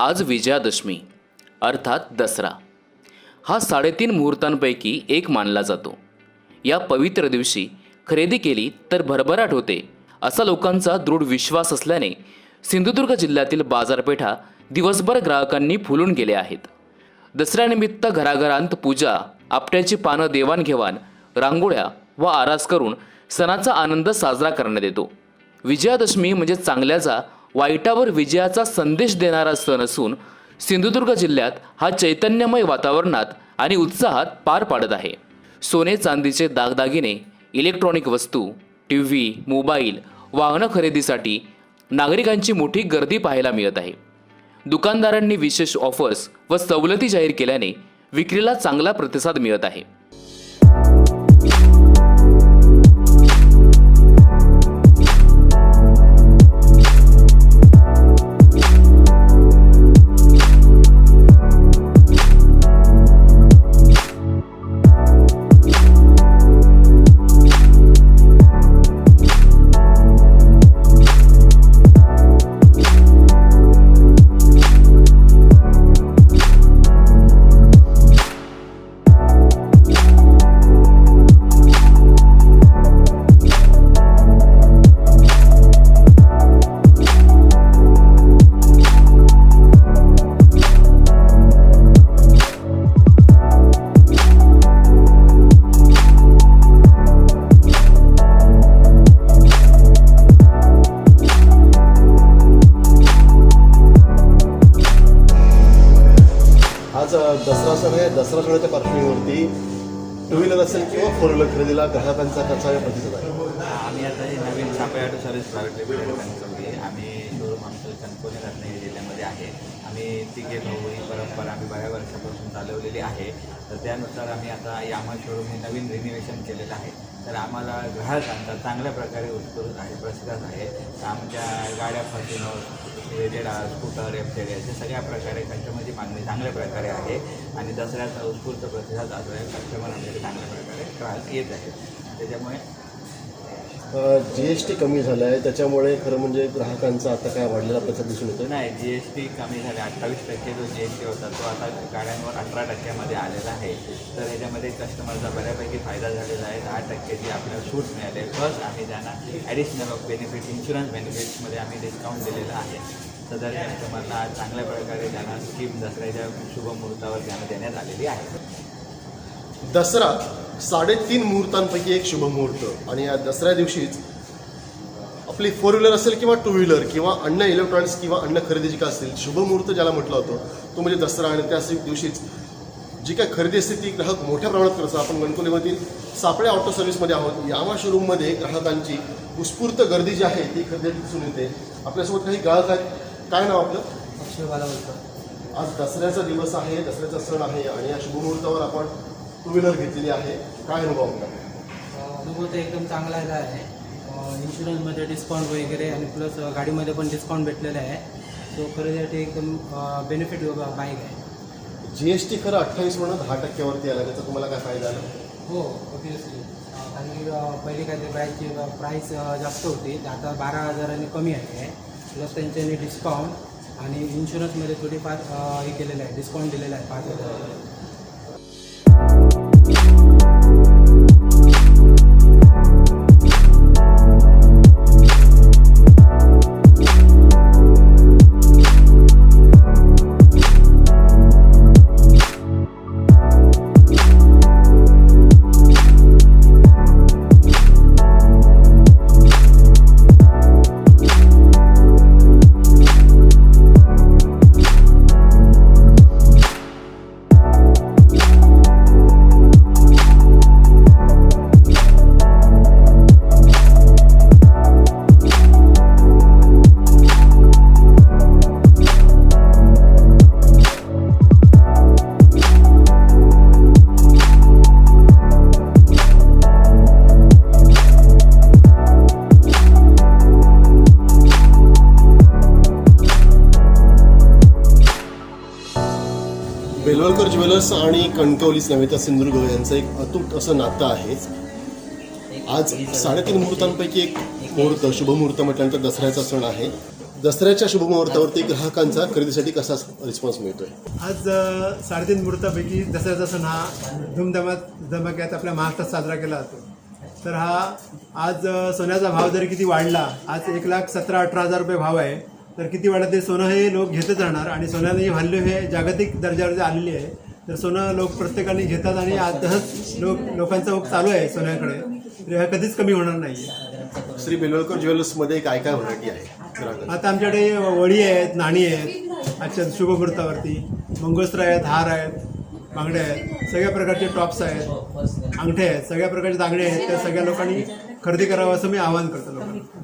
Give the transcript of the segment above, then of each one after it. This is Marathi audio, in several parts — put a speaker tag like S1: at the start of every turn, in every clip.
S1: आज विजयादशमी अर्थात दसरा. हा साडेतीन मुहूर्तांपैकी एक मानला जातो. या पवित्र दिवशी खरेदी केली तर भरभराट होते असा लोकांचा दृढ विश्वास असल्याने सिंधुदुर्ग जिल्ह्यातील बाजारपेठा दिवसभर ग्राहकांनी फुलून गेले आहेत. दसऱ्यानिमित्त घराघरांत पूजा आपट्याची पानं देवाणघेवाण रांगोळ्या व आरास करून सणाचा आनंद साजरा करण्यात येतो. विजयादशमी म्हणजे चांगल्याचा वाईटावर विजयाचा संदेश देणारा सण असून सिंधुदुर्ग जिल्ह्यात हा चैतन्यमय वातावरणात आणि उत्साहात पार पाडत आहे. सोने चांदीचे दागदागिने इलेक्ट्रॉनिक वस्तू टी व्ही मोबाईल वाहनं खरेदीसाठी नागरिकांची मोठी गर्दी पाहायला मिळत आहे. दुकानदारांनी विशेष ऑफर्स व सवलती जाहीर केल्याने विक्रीला चांगला प्रतिसाद मिळत आहे.
S2: आज दसरा सण आहे. दसरा सणाच्या पार्श्वभूमीवरती टू व्हीलर असेल किंवा फोर व्हीलर खरेदीला ग्राहकांचा कसा प्रतिसाद आहे.
S3: आम्ही आता हे नवीन सापळे ऑटो सर्व्हिस प्रायव्हेट लिमिटेड आम्ही शोरूम आमचं कणकोली रत्नागिरी जिल्ह्यामध्ये आहे. आम्ही ती भाऊ ही परंपरा आम्ही बऱ्याच वर्षापासून चालवलेली आहे. तर त्यानुसार आम्ही आता यामा शोरूम हे नवीन रिनिवेशन केलेलं आहे. तर आम्हाला ग्राहकांचा चांगल्या प्रकारे उत्कृष्ट आहे प्रसिद्धच आहे. आमच्या गाड्या फॉर्च्युनर रेजेडा स्कूटर एफटेड अशा सगळ्या प्रकारे कस्टमरची मागणी चांगल्या प्रकारे आहे. आणि दसऱ्याचा उत्स्फूर्त प्रतिसाद आहे कस्टमर आमच्याकडे चांगल्या प्रकारे ग्राहक येत आहेत त्याच्यामुळे
S2: जी एस टी कमी झालं आहे त्याच्यामुळे खरं म्हणजे ग्राहकांचा आता काय वाढलेला प्रतिसाद दिसून येतो
S3: नाही जी एस टी कमी झाले अठ्ठावीस टक्के जो जी एस टी होता तो आता गाड्यांवर अठरा टक्क्यामध्ये आलेला आहे. तर ह्याच्यामध्ये कस्टमरचा बऱ्यापैकी फायदा झालेला आहे. दहा टक्क्याची आपल्याला सूट मिळाली आहे प्लस आम्ही त्यांना ॲडिशनल बेनिफिट इन्शुरन्स बेनिफिट्समध्ये आम्ही डिस्काउंट दिलेलं आहे. सदर कस्टमरला चांगल्या प्रकारे त्यांना स्कीम दसऱ्याच्या शुभमुहूर्तावर त्यांना देण्यात आलेली आहे.
S2: दसरा साडेतीन मुहूर्तांपैकी एक शुभ मुहूर्त आणि या दसऱ्या दिवशीच आपली फोर व्हीलर असेल किंवा टू व्हीलर किंवा अन्य इलेक्ट्रॉनिक्स किंवा अन्य खरेदीची का असतील शुभ मुहूर्त ज्याला म्हटलं होतं तो म्हणजे दसरा. आणि त्या दिवशीच जी काय खरेदी असते ती ग्राहक मोठ्या प्रमाणात करतात. आपण गणकोलीमधील सापळे ऑटो सर्व्हिसमध्ये आहोत. यामा शोरूममध्ये ग्राहकांची उत्स्फूर्त गर्दी जी आहे ती खरेदी दिसून येते. आपल्यासोबत काही ग्राहक आहेत. काय नाव आपलं?
S4: अक्षय
S2: आज दसऱ्याचा दिवस आहे दसऱ्याचा सण आहे. आणि या शुभमुहूर्तावर आपण टू व्हीलर घेतलेली आहे. काय अनुभव
S4: अनुभव तर एकदम चांगला आहे. इन्शुरन्समध्ये डिस्काउंट वगैरे आणि प्लस गाडीमध्ये पण डिस्काउंट भेटलेलं आहे. सो खरेदीसाठी एकदम बेनिफिट बाईक आहे.
S2: जी एस टी खरं अठ्ठावीस म्हणून दहा टक्क्यावरती आला. त्याचा तुम्हाला काय फायदा आला
S4: हो की अ, पहिली काय ते बाईकची प्राईस जास्त होती. ते आता बारा हजारांनी कमी आहे. प्लस त्यांच्यानी डिस्काउंट आणि इन्शुरन्समध्ये थोडीफार हे केलेलं आहे. डिस्काउंट दिलेलं आहे पाच हजार.
S2: बेलवलकर ज्वेलर्स आणि कणकवलीच नव्हे तर सिंधुदुर्ग यांचं एक अतूट असं नातं आहे. आज साडेतीन मुहूर्तांपैकी एक मुहूर्त शुभमुहूर्त म्हटल्यानंतर दसऱ्याचा सण आहे. दसऱ्याच्या शुभमुहूर्तावरती ग्राहकांचा खरेदीसाठी कसा रिस्पॉन्स मिळतोय?
S5: आज साडेतीन मुहूर्तापैकी दसऱ्याचा सण हा धुमधमात धमाक्यात आपल्या महाराष्ट्रात साजरा केला जातो. तर हा आज सोन्याचा भाव जरी किती वाढला आज एक लाख सतरा अठरा हजार रुपये भाव आहे. तर किती वाढत ते सोनं हे लोक घेतच राहणार आणि सोन्याची व्हॅल्यू हे जागतिक दर्जावर जे आलेली आहे तर सोनं लोक प्रत्येकाने घेतात आणि आजच लोक लोकांचा ओघ चालू आहे सोन्याकडे. तर हा कधीच कमी होणार नाही
S2: श्री बेलवलकर ज्वेलर्समध्ये काय काय व्हरायटी आहे?
S5: आता आमच्याकडे वडी आहेत नाणी आहेत आजच्या शुभमुहूर्तावरती मंगळसूत्र आहेत हार आहेत बांगड्या आहेत सगळ्या प्रकारचे टॉप्स आहेत अंगठे आहेत सगळ्या प्रकारचे दांगडे आहेत त्या सगळ्या लोकांनी खरेदी करावं असं मी आवाहन करतो लोकांना.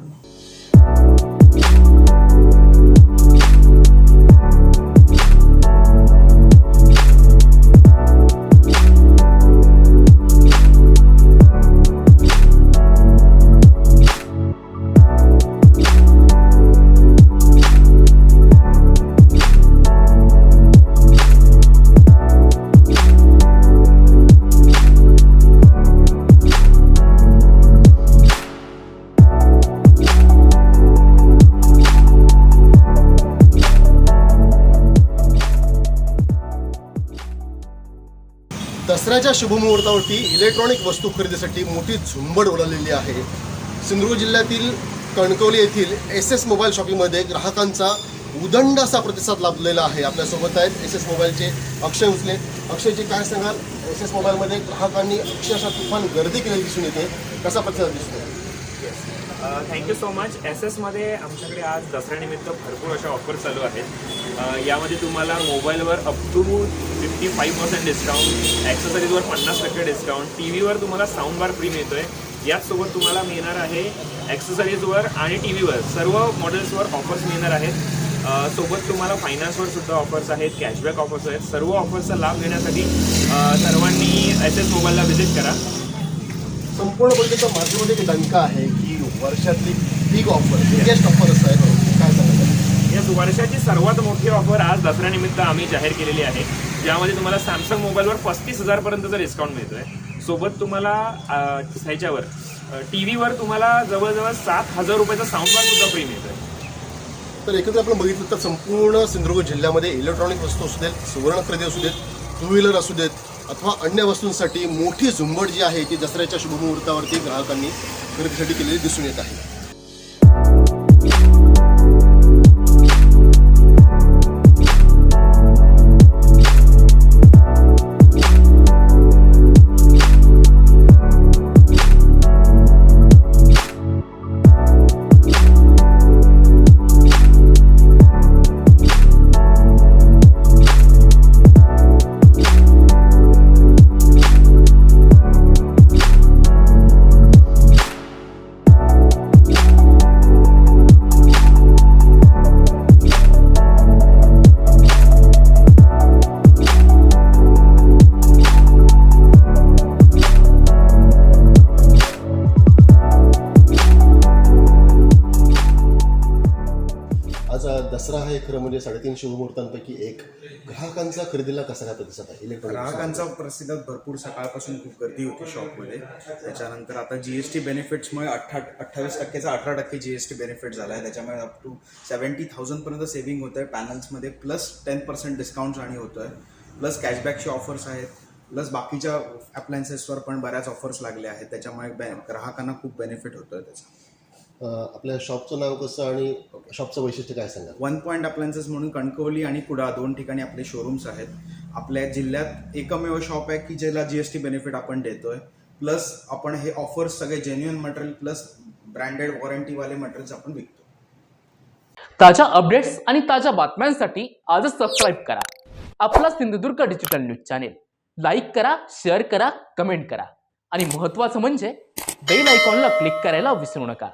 S2: दसऱ्याच्या शुभमुहूर्तावरती इलेक्ट्रॉनिक वस्तू खरेदीसाठी मोठी झुंबड उडालेली आहे. सिंधुदुर्ग जिल्ह्यातील कणकवली येथील एस एस मोबाईल शॉपिंगमध्ये ग्राहकांचा उदंड असा प्रतिसाद लाभलेला आहे. आपल्यासोबत आहेत एस एस मोबाईलचे अक्षय उचले अक्षयचे काय सांगाल? एस एस मोबाईलमध्ये ग्राहकांनी अक्षरशः तुफान गर्दी केलेली दिसून येते. कसा प्रतिसाद दिसतो
S6: thank you so much S एसमध्ये आमच्याकडे आज दसऱ्यानिमित्त भरपूर अशा ऑफर चालू आहेत. यामध्ये तुम्हाला मोबाईलवर up to fifty five percent discount ॲक्सेसरीजवर पन्नास टक्के डिस्काउंट टी व्हीवर तुम्हाला साऊंड बार फ्री मिळतो आहे याचसोबत तुम्हाला मिळणार आहे ॲक्सेसरीजवर आणि टी व्हीवर सर्व मॉडेल्सवर ऑफर्स मिळणार आहेत. सोबत तुम्हाला फायनान्सवर सुद्धा ऑफर्स आहेत कॅशबॅक ऑफर्स आहेत. सर्व ऑफर्सचा लाभ घेण्यासाठी सर्वांनी एस एस मोबाईलला व्हिजिट करा.
S2: संपूर्ण बजेटचा माझ्यामध्ये एक डंका आहे की वर्षातली बिग ऑफर बिगेस्ट ऑफर असं आहे. काय सांगाल?
S6: या वर्षाची सर्वात मोठी ऑफर आज दसऱ्यानिमित्त आम्ही जाहीर केलेली आहे. ज्यामध्ये तुम्हाला सॅमसंग मोबाईलवर पस्तीस हजारपर्यंतचा डिस्काउंट मिळतोय. सोबत तुम्हाला ह्याच्यावर टी व्हीवर तुम्हाला जवळजवळ सात हजार रुपयाचा साऊंड बार सुद्धा फ्री मिळतोय.
S2: तर एकत्र आपण बघितलं तर संपूर्ण सिंधुदुर्ग जिल्ह्यामध्ये इलेक्ट्रॉनिक वस्तू असू देत सुवर्ण खरेदी असू देत टू व्हीलर असू देत अथवा अन्य वस्तूंसाठी मोठी झुंबड जी आहे ती दसऱ्याच्या शुभमुहूर्तावरती ग्राहकांनी खरेदीसाठी केलेली दिसून येत आहे. म्हणजे साडेतीन शुभमुहूर्तांपैकी एक. ग्राहकांचा खरेदीला कसा काय प्रतिसाद आहे? इलेक्ट्रॉनिक
S7: ग्राहकांचा प्रसिद्ध भरपूर सकाळपासून खूप गर्दी होती शॉपमध्ये. त्याच्यानंतर आता जी एस टी बेनिफिट्समुळे अठ्ठा अठ्ठावीस टक्केचा अठरा टक्के जी एस टी बेनिफिट झाला आहे त्याच्यामुळे अप टू सेवन्टी थाउजंडपर्यंत सेव्हिंग होतं आहे पॅनल्समध्ये प्लस टेन पर्सेंट डिस्काउंट आणि होतं आहे प्लस कॅशबॅकचे ऑफर्स आहेत. प्लस बाकीच्या अप्लायन्सेसवर पण बऱ्याच ऑफर्स लागल्या आहेत. त्याच्यामुळे बे ग्राहकांना खूप बेनिफिट होतं आहे त्याचं.
S2: आपल्या शॉपचं नाव कसं आणि शॉपचं वैशिष्ट्य काय सांगाल?
S7: वन पॉईंट अप्लायन्सेस म्हणून कणकवली आणि कुडा दोन ठिकाणी आपले शोरूम्स आहेत. आपल्या जिल्ह्यात एकमेव शॉप आहे की ज्याला जी एस टी बेनिफिट आपण देतोय. प्लस आपण हे ऑफर्स सगळे जेन्युअन मटेरियल प्लस ब्रँडेड वॉरंटीवाले मटेरियल्स आपण विकतो.
S1: ताज्या अपडेट्स आणि ताज्या बातम्यांसाठी आजच सबस्क्राईब करा. आपला Sindhudurg digital news channel like करा शेअर करा कमेंट करा. आणि महत्त्वाचं म्हणजे बेल आयकॉनला क्लिक करायला विसरू नका.